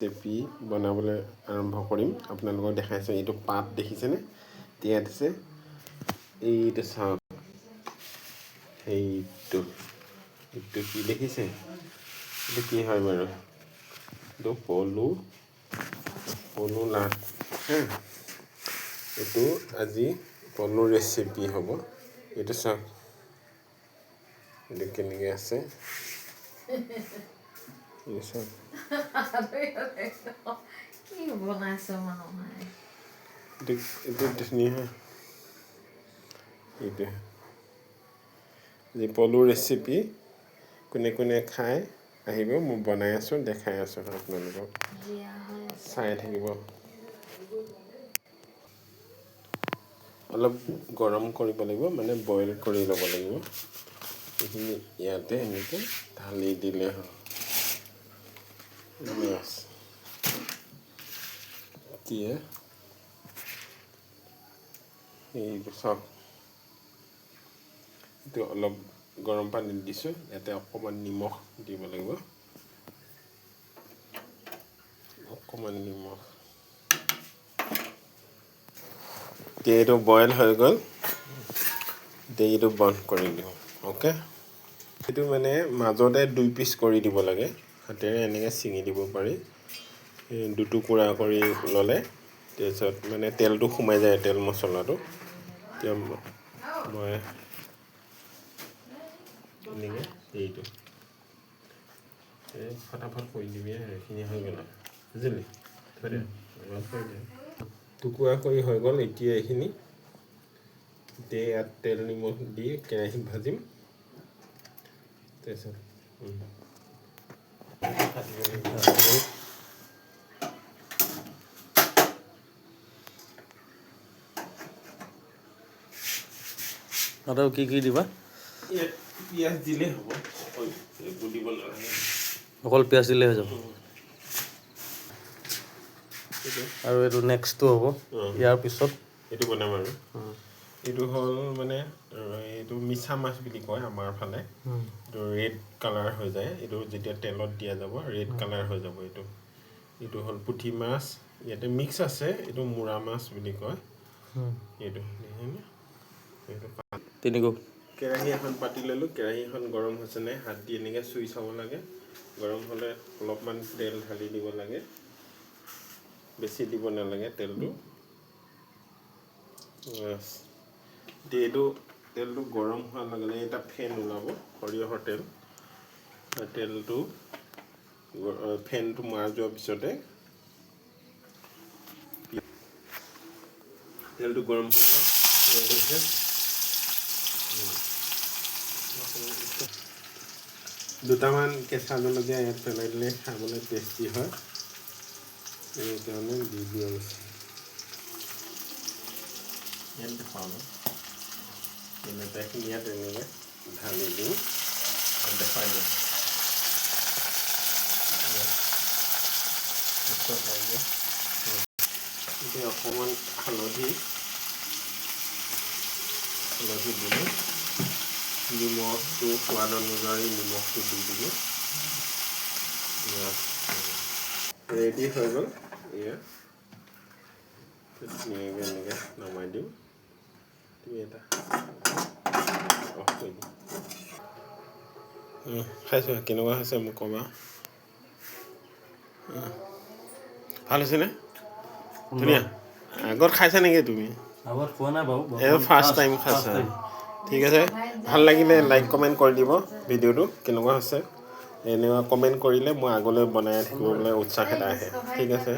Recipe বনাবলৈ আৰম্ভ কৰিম। আপোনালোকক দেখাইছোঁ, এইটো পাত দেখিছেনে? তিয়াই দিছে। এইটো চাওক। সেইটো এইটো কি দেখিছে? এইটো কি হয় বাৰু? এইটো পলু পলু লাট হা? এইটো আজি পলু ৰেচিপি হ'ব। এইটো চাওক। এইটো কেনেকৈ আছে? এইটো ধুনীয়া এইটো আজি পলু ৰেচিপি কোনে কোনে খাই আহিব মই বনাই আছোঁ দেখাই আছোঁ আপোনালোকক চাই থাকিব অলপ গৰম কৰিব লাগিব মানে বইল কৰি ল'ব লাগিব এইখিনি ইয়াতে এনেকৈ ঢালি দিলে হ'ল বাছ এতিয়া এইটো চাওক এইটো অলপ গৰম পানীত দিছোঁ ইয়াতে অকণমান নিমখ দিব লাগিব অকণমান নিমখ এতিয়া এইটো বইল হৈ গ'ল এতিয়া এইটো বন্ধ কৰি দিওঁ অ'কে এইটো মানে মাজতে দুই পিচ কৰি দিব লাগে হাতেৰে এনেকৈ ছিঙি দিব পাৰি। দুটুকুৰা কৰি ল'লে তাৰপিছত মানে তেলটো সোমাই যায় তেল মছলাটো। এতিয়া মই এনেকৈ এইটো। এই ফটাফট কৰি দিবি এইখিনি হৈ গ'ল। বুজিলি? টুকুৰা কৰি হৈ গ'ল এতিয়া এইখিনি। এতিয়া ইয়াত তেল নিমখ দি কেৰাহীত ভাজিম। তাৰপিছত। আৰু কি কি দিবা? পিঁয়াজ দিলেই হ'ব। অকল পিঁয়াজ দিলে হৈ যাব। আৰু এইটো নেক্সটটো হ'ব। ইয়াৰ পিছত এইটো বনাম আৰু। এইটো হ'ল মানে এইটো মিছা মাছ বুলি কয় আমাৰ ফালে। এইটো ৰেড কালাৰ হৈ যায়। এইটো যেতিয়া তেলত দিয়া যাব ৰেড কালাৰ হৈ যাব এইটো। এইটো হ'ল পুঠি মাছ। ইয়াতে মিক্স আছে এইটো মূৰা মাছ বুলি কয়। এইটো? এইটো তিনিকো কেৰাহী এখন পাতি ল'লোঁ। কেৰাহী এখন গৰম হৈছে নে? হাত দি এনেকৈ চুই চাব লাগে। গৰম হ'লে অলপমান তেল ঢালি দিব লাগে। বেছি দিব নালাগে তেলটো। এইটো তেলটো গৰম হোৱাৰ লগে লগে এটা ফেন ওলাব, সৰিয়হৰ তেল। তেলটো ফেনটো মৰা যোৱাৰ পিছতে তেলটো গৰম হৈ গ'ল এয়া দেখিছে? দুটামান কেঁচা জলকীয়া ইয়াত পেলাই দিলে খাবলৈ টেষ্টি হয়। সেইকাৰণে দি দিয়া গৈছে ইয়াত দেখুৱাব কেনেকুৱাখিনি ইয়াত এনেকৈ ঢালি দিওঁ। আৰু দেখুৱাই দিওঁ। এতিয়া অকণমান হালধি হালধি দিলোঁ নিমখটো সোৱাদ অনুযায়ী নিমখটো দি দিলোঁ। ৰেডি হৈ গ'ল। এয়া ধুনীয়াকৈ এনেকৈ নমাই দিওঁ। এটা খাইছোঁ কেনেকুৱা হৈছে মোক ক'বা ভালো হৈছেনে ধুনীয়া। আগত খাইছা নেকি তুমি? আগত খোৱা নাই বাৰু এইটো ফাৰ্ষ্ট টাইম খাইছা। ঠিক আছে। ভালো লাগিলে লাইক কমেণ্ট কৰি দিব ভিডিঅ'টো কেনেকুৱা হৈছে। এনেকুৱা কমেণ্ট কৰিলে মই আগলৈ বনাই থাকিবলৈ উৎসাহ এটা আহে। ঠিক আছে।